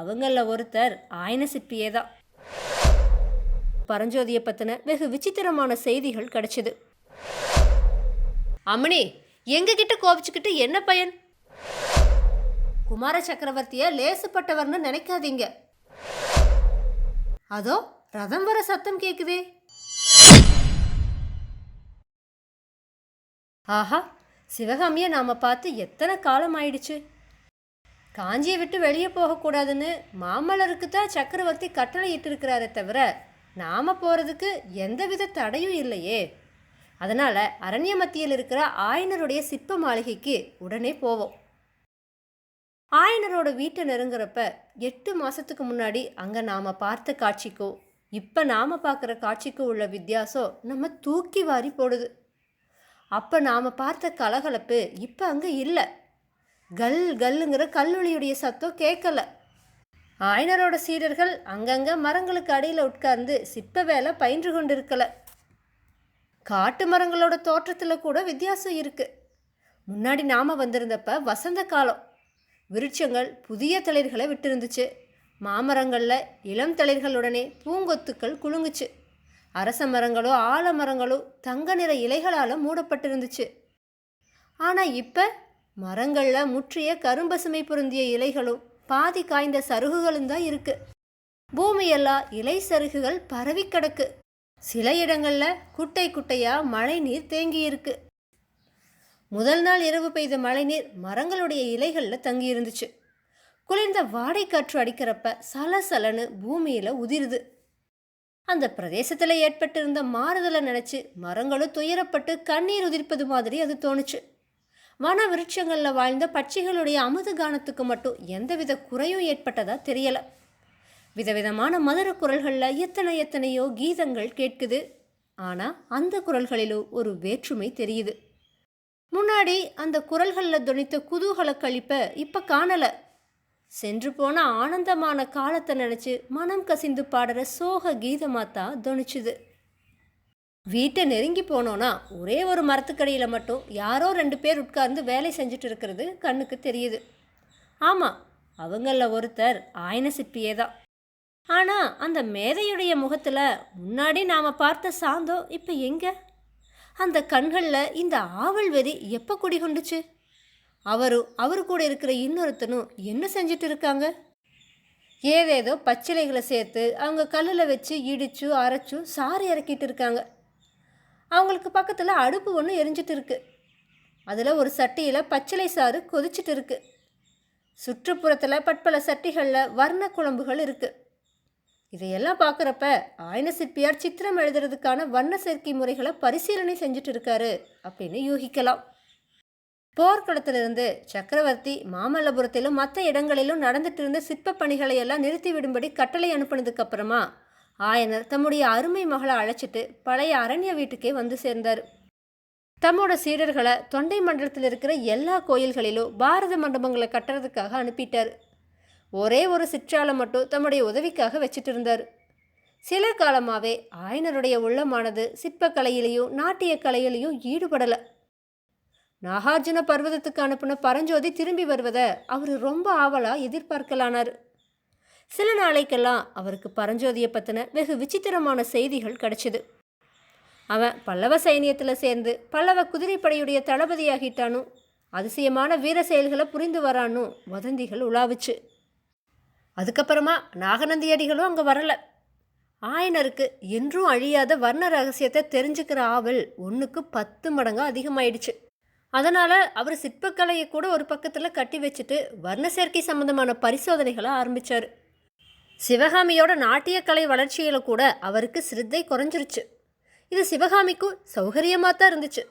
அவங்கள ஒருத்தர் ஆயன சிற்பியே தான் பரஞ்சோதியை பற்றின வெகு விசித்திரமான செய்திகள் கிடைச்சிது. அம்மணி எங்ககிட்ட கோபிச்சுக்கிட்டு என்ன பயன்? குமார சக்கரவர்த்திய லேசுப்பட்டவர்னு நினைக்காதீங்க. அதோ ரதம் வர சத்தம் கேக்குதே. ஆஹா சிவகாமிய நாம பார்த்து எத்தனை காலம் ஆயிடுச்சு? காஞ்சியை விட்டு வெளியே போகக்கூடாதுன்னு மாமல்லருக்கு தான் சக்கரவர்த்தி கட்டளை இட்டிருக்கிறாரே தவிர நாம் போகிறதுக்கு எந்தவித தடையும் இல்லையே. அதனால் அரண்ய மத்தியில் இருக்கிற ஆயனருடைய சிற்ப மாளிகைக்கு உடனே போவோம். ஆயனரோட வீட்டை நெருங்குறப்ப எட்டு மாதத்துக்கு முன்னாடி அங்கே நாம் பார்த்த காட்சிக்கும் இப்போ நாம் பார்க்குற காட்சிக்கும் உள்ள வித்தியாசம் நம்ம தூக்கி வாரி போடுது. அப்போ நாம் பார்த்த கலகலப்பு இப்போ அங்கே இல்லை. கல் கல்லுங்கிற கல்லொளியுடைய சத்தம் கேட்கல. ஆயனரோட சீடர்கள் அங்கங்கே மரங்களுக்கு அடியில் உட்கார்ந்து சிற்ப வேலை பயின்று கொண்டிருக்கல. காட்டு மரங்களோட தோற்றத்தில் கூட வித்தியாசம் இருக்குது முன்னாடி நாம் வந்திருந்தப்ப வசந்த காலம். விருட்சங்கள் புதிய தளிர்களை விட்டிருந்துச்சு. மாமரங்களில் இளம் தளிர்களுடனே பூங்கொத்துக்கள் குலுங்குச்சு. அரச மரங்களோ ஆலமரங்களோ தங்க நிற இலைகளால் மூடப்பட்டிருந்துச்சு. ஆனால் இப்போ மரங்களில் முற்றிய கரும்பசுமை பொருந்திய இலைகளும் பாதி காய்ந்த சருகுகளும் தான் இருக்கு. பூமியெல்லாம் இலை சருகுகள் பரவி கிடக்கு. சில இடங்களில் குட்டை குட்டையாக மழைநீர் தேங்கி தேங்கியிருக்கு முதல் நாள் இரவு பெய்த மழைநீர் மரங்களுடைய இலைகளில் தங்கி இருந்துச்சு. குளிர்ந்த வாடை காற்று அடிக்கிறப்ப சலசலன்னு பூமியில் உதிருது. அந்த பிரதேசத்தில் ஏற்பட்டிருந்த மாறுதலை நினச்சி மரங்களும் துயரப்பட்டு கண்ணீர் உதிர்ப்பது மாதிரி அது தோணுச்சு. வன விருட்சங்களில் வாழ்ந்த பட்சிகளுடைய அமுது கானத்துக்கு மட்டும் எந்தவித குறையும் ஏற்பட்டதா தெரியலை. விதவிதமான மதுர குரல்களில் எத்தனை எத்தனையோ கீதங்கள் கேட்குது. ஆனால் அந்த குரல்களிலோ ஒரு வேற்றுமை தெரியுது. முன்னாடி அந்த குரல்களில் துணித்த குதூகல கழிப்பை இப்போ காணலை. சென்று போன ஆனந்தமான காலத்தை நினச்சி மனம் கசிந்து பாடுற சோக கீதமாக தான் துணிச்சுது. வீட்டை நெருங்கி போனோன்னா ஒரே ஒரு மரத்துக்கடியில் மட்டும் யாரோ ரெண்டு பேர் உட்கார்ந்து வேலை செஞ்சுட்டு இருக்கிறது கண்ணுக்கு தெரியுது. ஆமாம் அவங்களில் ஒருத்தர் ஆயன சிற்பியே தான். ஆனால் அந்த மேதையுடைய முகத்தில் முன்னாடி நாம் பார்த்த சாந்தம் இப்போ எங்கே? அந்த கண்களில் இந்த ஆவல் வெறி எப்போ குடிகொண்டுச்சு? அவரும் அவரு கூட இருக்கிற இன்னொருத்தனும் என்ன செஞ்சுட்டு இருக்காங்க? ஏதேதோ பச்சிலைகளை சேர்த்து அவங்க கல்லில் வச்சு இடிச்சு அரைச்சும் சாறு இறக்கிட்டு இருக்காங்க. அவங்களுக்கு பக்கத்தில் அடுப்பு ஒன்று எரிஞ்சிட்டு இருக்கு. அதில் ஒரு சட்டியில் பச்சிலை சாறு கொதிச்சிட்டு இருக்கு. சுற்றுப்புறத்தில் பட்பல சட்டிகளில் வர்ண குழம்புகள் இருக்கு. இதையெல்லாம் பார்க்குறப்ப ஆயன சிற்பியார் சித்திரம் எழுதுறதுக்கான வண்ண சேர்க்கை முறைகளை பரிசீலனை செஞ்சுட்டு இருக்காரு அப்படின்னு யூகிக்கலாம். போர்க்களத்திலிருந்து சக்கரவர்த்தி மாமல்லபுரத்திலும் மற்ற இடங்களிலும் நடந்துட்டு இருந்த சிற்ப பணிகளை எல்லாம் நிறுத்திவிடும்படி கட்டளை அனுப்புனதுக்கு அப்புறமா ஆயனர் தம்முடைய அருமை மகளை அழைச்சிட்டு பழைய அரண்ய வீட்டுக்கே வந்து சேர்ந்தார். தம்மோட சீடர்களை தொண்டை மண்டலத்தில் இருக்கிற எல்லா கோயில்களிலும் பாரத மண்டபங்களை கட்டுறதுக்காக அனுப்பிட்டார். ஒரே ஒரு சிற்றாலை மட்டும் தம்முடைய உதவிக்காக வச்சிட்டு இருந்தார் சில காலமாகவே ஆயனருடைய உள்ளமானது சிற்பக்கலையிலையும் நாட்டிய கலையிலையும் ஈடுபடலை. நாகார்ஜுன பர்வதத்துக்கு அனுப்பின பரஞ்சோதி திரும்பி வருவதை அவர் ரொம்ப ஆவலாக எதிர்பார்க்கலானார். சில நாளைக்கெல்லாம் அவருக்கு பரஞ்சோதியை பற்றின வெகு விசித்திரமான செய்திகள் கிடைச்சிது. அவன் பல்லவ சைனியத்தில் சேர்ந்து பல்லவ குதிரைப்படையுடைய தளபதியாகிட்டானும் அதிசயமான வீர செயல்களை புரிந்து வரானும் வதந்திகள் உலாவுச்சு. அதுக்கப்புறமா நாகநந்தியடிகளும் அங்கே வரல. ஆயனருக்கு என்றும் அழியாத வர்ண ரகசியத்தை தெரிஞ்சுக்கிற ஆவல் ஒன்றுக்கு பத்து மடங்கு அதிகமாயிடுச்சு. அதனால் அவர் சிற்பக்கலையை கூட ஒரு பக்கத்தில் கட்டி வச்சுட்டு வர்ண சேர்க்கை சம்பந்தமான பரிசோதனைகளை ஆரம்பித்தார் சிவகாமியோட நாட்டியக்கலை வளர்ச்சியில் கூட அவருக்கு சிரத்தை குறைஞ்சிருச்சு. இது சிவகாமிக்கும் சௌகரியமாக தான் இருந்துச்சு.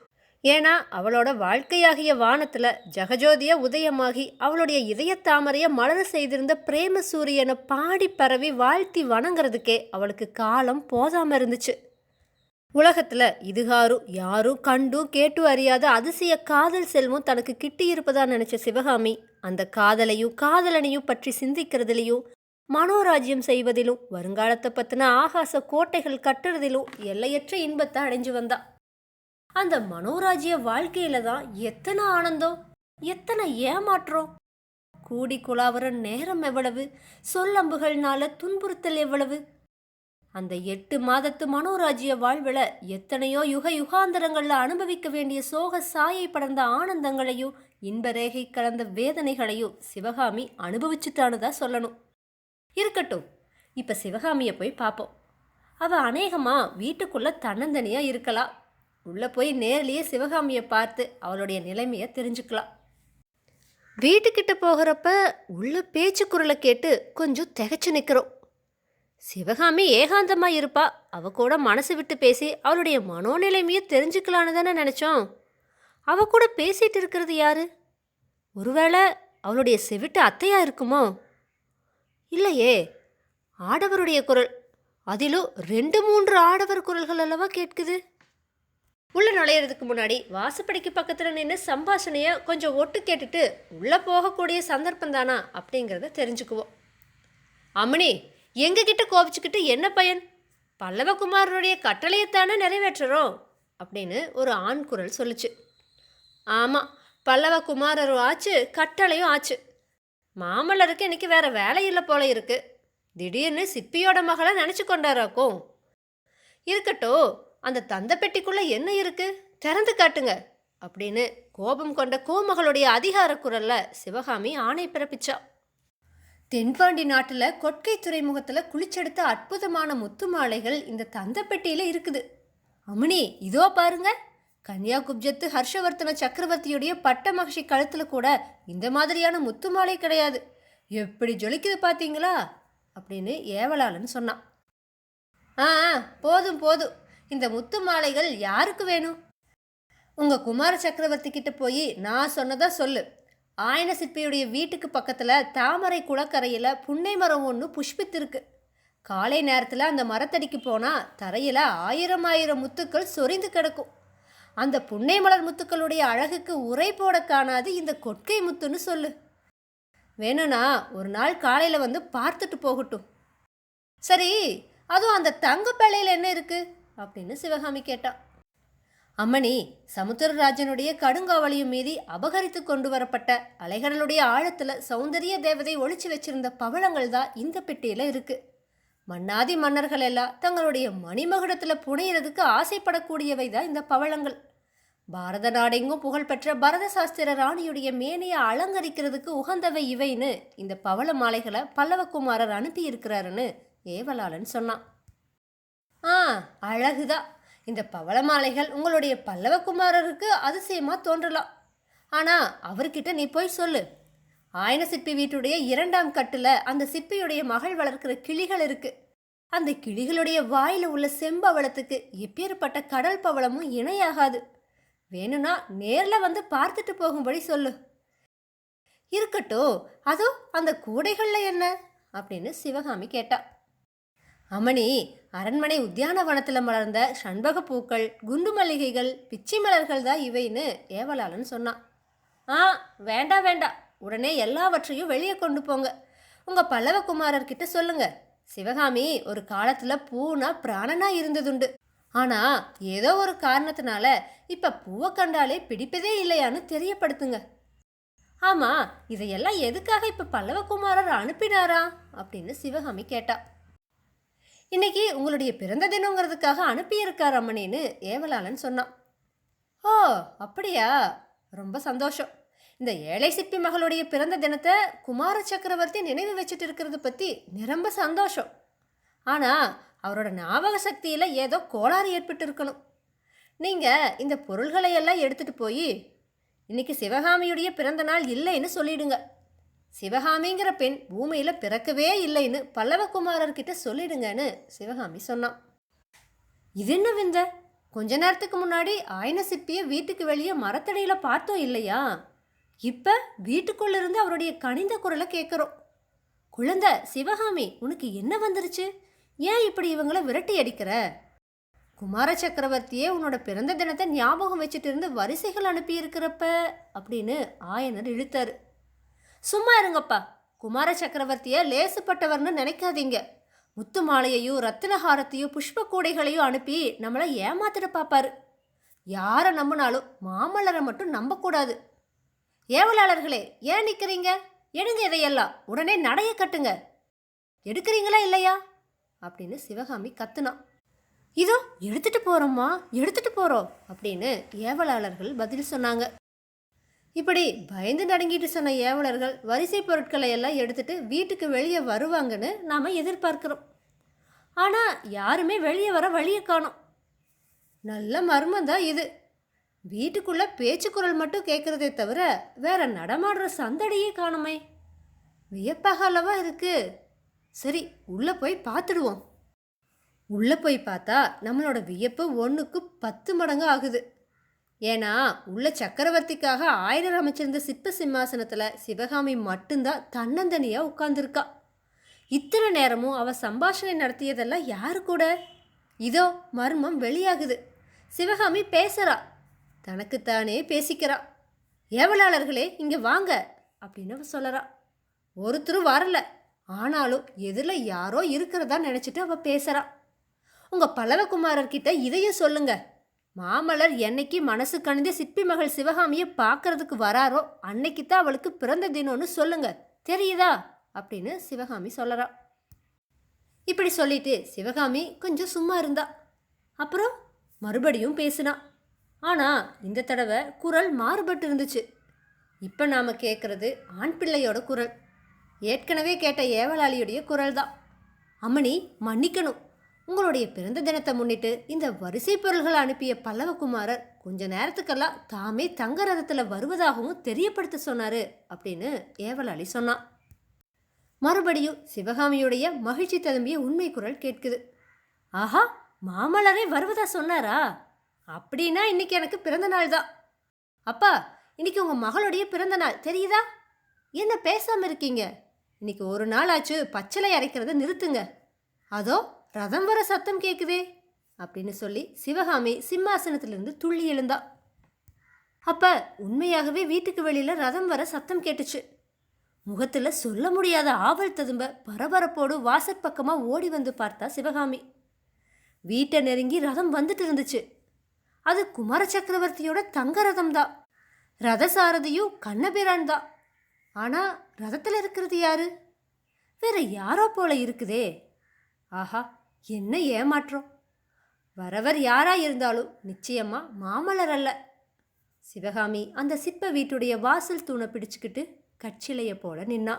ஏன்னா அவளோட வாழ்க்கையாகிய வானத்தில் ஜெகஜோதிய உதயமாகி அவளுடைய இதய தாமரையை மலர செய்திருந்த பிரேம சூரியனை பாடி பரவி வாழ்த்தி வணங்குறதுக்கே அவளுக்கு காலம் போதாமல் இருந்துச்சு. உலகத்தில் இதுகாரும் யாரும் கண்டும் கேட்டு அறியாத அதிசய காதல் செல்வம் தனக்கு கிட்டி இருப்பதா நினச்ச சிவகாமி அந்த காதலையும் காதலனையும் பற்றி சிந்திக்கிறதுலையும் மனோராஜ்யம் செய்வதிலும் வருங்காலத்தை பற்றின ஆகாச கோட்டைகள் கட்டுறதிலும் எல்லையற்ற இன்பத்தை அடைஞ்சு வந்தா. அந்த மனோராஜ்ய வாழ்க்கையில தான் எத்தனை ஆனந்தம் எத்தனை ஏமாற்றம். கூடி குழாவர நேரம் எவ்வளவு சொல்லம்புகள்னால துன்புறுத்தல் எவ்வளவு. அந்த எட்டு மாதத்து மனோராஜ்ய வாழ்வில் எத்தனையோ யுக யுகாந்தரங்களில் அனுபவிக்க வேண்டிய சோக சாயை படர்ந்த ஆனந்தங்களையும் இன்பரேகை கலந்த வேதனைகளையும் சிவகாமி அனுபவிச்சுட்டான்னு தான் சொல்லணும். இருக்கட்டும். இப்போ சிவகாமியை போய் பார்ப்போம் அவள் அநேகமாக வீட்டுக்குள்ளே தன்னந்தனியாக இருக்கலாம் உள்ளே போய் நேர்லேயே சிவகாமியை பார்த்து அவளுடைய நிலைமையை தெரிஞ்சுக்கலாம் வீட்டுக்கிட்ட போகிறப்ப உள்ள பேச்சு குரலை கேட்டு கொஞ்சம் திகச்சு நிற்கிறோம் சிவகாமி ஏகாந்தமாக இருப்பா. அவ கூட மனசு விட்டு பேசி அவளுடைய மனோநிலைமையை தெரிஞ்சுக்கலான்னு தானே நினச்சோம். அவ கூட பேசிகிட்டு இருக்கிறது யாரு? ஒருவேளை அவளுடைய செவிட்டு அத்தையா இருக்குமோ? இல்லையே. ஆடவருடைய குரல். அதிலும் ரெண்டு மூன்று ஆடவர் குரல்கள் அல்லவா கேட்குது? உள்ள நுழையிறதுக்கு முன்னாடி வாசப்படிக்கு பக்கத்தில் நின்று சம்பாஷணையை கொஞ்சம் ஒட்டு கேட்டுட்டு உள்ளே போகக்கூடிய சந்தர்ப்பம் தானா அப்படிங்கிறத தெரிஞ்சுக்குவோம். அம்மணி எங்ககிட்ட கோபிச்சுக்கிட்டு என்ன பயன்? பல்லவகுமாரனுடைய கட்டளையைத்தானே நிறைவேற்றுறோம் அப்படின்னு ஒரு ஆண் குரல் சொல்லுச்சு. ஆமாம் பல்லவகுமாரரும் ஆச்சு கட்டளையும் ஆச்சு. மாமல்லருக்கு இன்னைக்கு வேற வேலை இல்லை போல இருக்கு. திடீர்னு சிப்பியோட மகளை நினச்சி கொண்டாராக்கும் இருக்கட்டும் அந்த தந்த பெட்டிக்குள்ளே என்ன இருக்கு? திறந்து காட்டுங்க அப்படின்னு கோபம் கொண்ட கோமகளுடைய அதிகார குரல்ல சிவகாமி ஆணை பிறப்பிச்சா. தென்பாண்டி நாட்டில் கொட்கை துறைமுகத்தில் குளிச்செடுத்த அற்புதமான முத்து மாலைகள் இந்த தந்த பெட்டியில் இருக்குது. அமினி இதோ பாருங்கள் கன்னியாகுப்ஜத்து ஹர்ஷவர்த்தன சக்கரவர்த்தியுடைய பட்ட மகிழ்ச்சி கழுத்தில் கூட இந்த மாதிரியான முத்து மாலை கிடையாது. எப்படி ஜொலிக்குது பார்த்தீங்களா அப்படின்னு ஏவலாளன் சொன்னான். ஆ ஆ, போதும் போதும். இந்த முத்து மாலைகள் யாருக்கு வேணும்? உங்கள் குமார சக்கரவர்த்தி கிட்ட போய் நான் சொன்னதா சொல்லு. ஆயன சிற்பியுடைய வீட்டுக்கு பக்கத்தில் தாமரை குளக்கரையில் புன்னை மரம் ஒன்று புஷ்பித்திருக்கு. காலை நேரத்தில் அந்த மரத்தடிக்கு போனால் தரையில் ஆயிரம் ஆயிரம் முத்துக்கள் சொரிந்து கிடக்கும். அந்த புன்னை மலர் முத்துக்களுடைய அழகுக்கு உரை போட காணாது இந்த கொட்கை முத்துன்னு சொல்லு. வேணும்னா ஒரு நாள் காலையில் வந்து பார்த்துட்டு போகட்டும். சரி அதுவும் அந்த தங்க பேழையில் என்ன இருக்கு? அப்படின்னு சிவகாமி கேட்டான் அம்மணி சமுத்திரராஜனுடைய கடுங்காவலியும் மீறி அபகரித்து கொண்டு வரப்பட்ட அலைகடலுடைய ஆழத்தில் சௌந்தரிய தேவதை ஒழிச்சு வச்சிருந்த பவளங்கள் தான் இந்த பெட்டியில் இருக்குது மன்னாதி மன்னர்கள் எல்லாம் தங்களுடைய மணிமகுடத்தில் புனையிறதுக்கு ஆசைப்படக்கூடியவை தான் இந்த பவளங்கள். பாரத நாடெங்கும் புகழ்பெற்ற பரத சாஸ்திர ராணியுடைய மேனையை அலங்கரிக்கிறதுக்கு உகந்தவை இவைன்னு இந்த பவள மாலைகளை பல்லவகுமாரர் அனுப்பியிருக்கிறாருன்னு ஏவலாளன் சொன்னான். ஆ அழகுதான். இந்த பவள மாலைகள் உங்களுடைய பல்லவகுமாரருக்கு அதிசயமாக தோன்றலாம். ஆனால் அவர்கிட்ட நீ போய் சொல்லு. ஆயன சிற்பி வீட்டுடைய இரண்டாம் கட்டில் அந்த சிற்பியுடைய மகள் வளர்க்கிற கிளிகள் இருக்கு. அந்த கிளிகளுடைய வாயில் உள்ள செம்பவளத்துக்கு எப்பேற்பட்ட கடல் பவளமும் இணையாகாது. வேணும்னா நேரில் வந்து பார்த்துட்டு போகும்படி சொல்லு. இருக்கட்டும் அதோ அந்த கூடைகளில் என்ன? அப்படின்னு சிவகாமி கேட்டா. அமணி அரண்மனை உத்தியானவனத்தில் மலர்ந்த சண்பக பூக்கள் குண்டு மல்லிகைகள் பிச்சி மலர்கள் தான் இவைன்னு ஏவலாளன் சொன்னான். ஆ வேண்டாம் வேண்டாம் உடனே எல்லாவற்றையும் வெளியே கொண்டு போங்க. உங்கள் பல்லவகுமாரர்கிட்ட சொல்லுங்க. சிவகாமி ஒரு காலத்தில் பூனா பிராணனாக இருந்ததுண்டு. ஆனால் ஏதோ ஒரு காரணத்தினால இப்போ பூவை கண்டாலே பிடிப்பதே இல்லையான்னு தெரியப்படுத்துங்க. ஆமாம் இதையெல்லாம் எதுக்காக இப்போ பல்லவகுமாரர் அனுப்பினாரா? அப்படின்னு சிவகாமி கேட்டா. இன்னைக்கு உங்களுடைய பிறந்த தினங்கிறதுக்காக அனுப்பியிருக்கார் அம்மனின்னு ஏவலாளன் சொன்னான். ஓ அப்படியா? ரொம்ப சந்தோஷம். இந்த ஏழை சிற்பி மகளுடைய பிறந்த தினத்தை குமார சக்கரவர்த்தி நினைவு வச்சுட்டு இருக்கிறது பற்றி நிரம்ப சந்தோஷம். ஆனால் அவரோட ஞாபக சக்தியில் ஏதோ கோளாறு ஏற்பட்டு இருக்கணும். நீங்கள் இந்த பொருள்களை எல்லாம் எடுத்துகிட்டு போய் இன்னைக்கு சிவகாமியுடைய பிறந்த நாள் இல்லைன்னு சொல்லிடுங்க. சிவகாமிங்கிற பெண் பூமியில் பிறக்கவே இல்லைன்னு பல்லவகுமாரர்கிட்ட சொல்லிடுங்கன்னு சிவகாமி சொன்னான். இது என்ன விந்த? கொஞ்ச நேரத்துக்கு முன்னாடி ஆயன சிப்பியை வீட்டுக்கு வெளியே மரத்தடியில் பார்த்தோம் இல்லையா? இப்போ வீட்டுக்குள்ளேருந்து அவருடைய கனிந்த குரலை கேட்குறோம் குழந்தை சிவகாமி உனக்கு என்ன வந்துருச்சு? ஏன் இப்படி இவங்கள விரட்டி அடிக்கிற? குமார சக்கரவர்த்தியே உன்னோட பிறந்த தினத்தை ஞாபகம் வச்சுட்டு இருந்து வரிசைகள் அனுப்பியிருக்கிறப்ப அப்படின்னு ஆயனர் இழுத்தாரு. சும்மா இருங்கப்பா குமார சக்கரவர்த்தியை லேசுப்பட்டவர்னு நினைக்காதீங்க. முத்து மாலையையும் ரத்தினஹாரத்தையும் புஷ்ப கூடைகளையும் அனுப்பி நம்மளை ஏமாத்திட பார்ப்பாரு யாரை நம்பினாலும் மாமல்லரை மட்டும் நம்பக்கூடாது. ஏவலாளர்களே ஏன் நிற்கிறீங்க எடுங்க இதையெல்லாம். உடனே நடைய கட்டுங்க. எடுக்கிறீங்களா இல்லையா? அப்படின்னு சிவகாமி கத்துனான் இதோ எடுத்துட்டு போகிறோம்மா எடுத்துட்டு போகிறோம் அப்படின்னு ஏவலாளர்கள் பதில் சொன்னாங்க. இப்படி பயந்து நடுங்கிட்டு சொன்ன ஏவலர்கள் வரிசை பொருட்களை எல்லாம் எடுத்துட்டு வீட்டுக்கு வெளியே வருவாங்கன்னு நாம் எதிர்பார்க்குறோம். ஆனால் யாருமே வெளியே வர வழியை காணோம். நல்ல மர்மம் தான் இது. வீட்டுக்குள்ள பேச்சு குரல் மட்டும் கேட்குறதே தவிர வேற நடமாடுற சந்தடியே காணுமே. வியப்பாக அல்லவா இருக்கு. சரி உள்ள போய் பார்த்துடுவோம் உள்ள போய் பார்த்தா நம்மளோட வியப்பு ஒன்றுக்கு பத்து மடங்கு ஆகுது. ஏன்னா உள்ள சக்கரவர்த்திக்காக ஆயிரம் அமைச்சிருந்த சிற்ப சிம்மாசனத்தில் சிவகாமி மட்டும்தான் தன்னந்தனியாக உட்கார்ந்துருக்கா. இத்தனை நேரமும் அவ சம்பாஷணை நடத்தியதெல்லாம் யாரு கூட? இதோ மர்மம் வெளியாகுது. சிவகாமி பேசுறா. தனக்குத்தானே பேசிக்கிறான் ஏவலாளர்களே இங்கே வாங்க அப்படின்னு அவ சொல்லறா. ஒருத்தரும் வரல. ஆனாலும் எதிரில் யாரோ இருக்கிறதா நினச்சிட்டு அவள் பேசுகிறான் உங்கள் பல்லவகுமாரர்கிட்ட இதையும் சொல்லுங்க. மாமலர் என்னைக்கு மனசு கணிந்த சிற்பி மகள் சிவகாமியை பார்க்கறதுக்கு வராரோ அன்னைக்கு தான் அவளுக்கு பிறந்த தினம்னு சொல்லுங்க. தெரியுதா? அப்படின்னு சிவகாமி சொல்லறா. இப்படி சொல்லிட்டு சிவகாமி கொஞ்சம் சும்மா இருந்தா. அப்புறம் மறுபடியும் பேசினா. ஆனால் இந்த தடவை குரல் மாறுபட்டு இருந்துச்சு இப்போ நாம் கேட்குறது ஆண் பிள்ளையோட குரல். ஏற்கனவே கேட்ட ஏவலாளியுடைய குரல் தான் அம்மணி மன்னிக்கணும். உங்களுடைய பிறந்த தினத்தை முன்னிட்டு இந்த வரிசை பொருள்களை அனுப்பிய பல்லவகுமாரர் கொஞ்ச நேரத்துக்கெல்லாம் தாமே தங்க ரதத்தில் வருவதாகவும் தெரியப்படுத்த சொன்னார் அப்படின்னு ஏவலாளி சொன்னான். மறுபடியும் சிவகாமியுடைய மகிழ்ச்சி ததும்பிய உண்மை குரல் கேட்குது. ஆஹா மாமல்லரே வருவதா சொன்னாரா? அப்படின்னா இன்னைக்கு எனக்கு பிறந்த நாள் தான். அப்பா இன்னைக்கு உங்கள் மகளுடைய பிறந்த நாள் தெரியுதா? என்ன பேசாமல் இருக்கீங்க? இன்னைக்கு ஒரு நாள் ஆச்சு பச்சளை அரைக்கிறத நிறுத்துங்க. அதோ ரதம் வர சத்தம் கேட்குதே அப்படின்னு சொல்லி சிவகாமி சிம்மாசனத்திலிருந்து துள்ளி எழுந்தா. அப்போ உண்மையாகவே வீட்டுக்கு வெளியில் ரதம் வர சத்தம் கேட்டுச்சு. முகத்தில் சொல்ல முடியாத ஆவல் ததும்ப பரபரப்போடு வாசற்பக்கமாக ஓடி வந்து பார்த்தா சிவகாமி. வீட்டை நெருங்கி ரதம் வந்துட்டு இருந்துச்சு. அது குமார சக்கரவர்த்தியோட தங்க ரதம் தான் ரதசாரதியும் கண்ணபிரான் தான் ஆனால் ரதத்தில் இருக்கிறது யாரு? வேற யாரோ போல இருக்குதே. ஆஹா என்ன ஏமாற்றம். வரவர் யாரா இருந்தாலும் நிச்சயமா மாமலர் அல்ல. சிவகாமி அந்த சிற்ப வீட்டுடைய வாசல் தூணை பிடிச்சுக்கிட்டு கட்சிலைய போல நின்னா.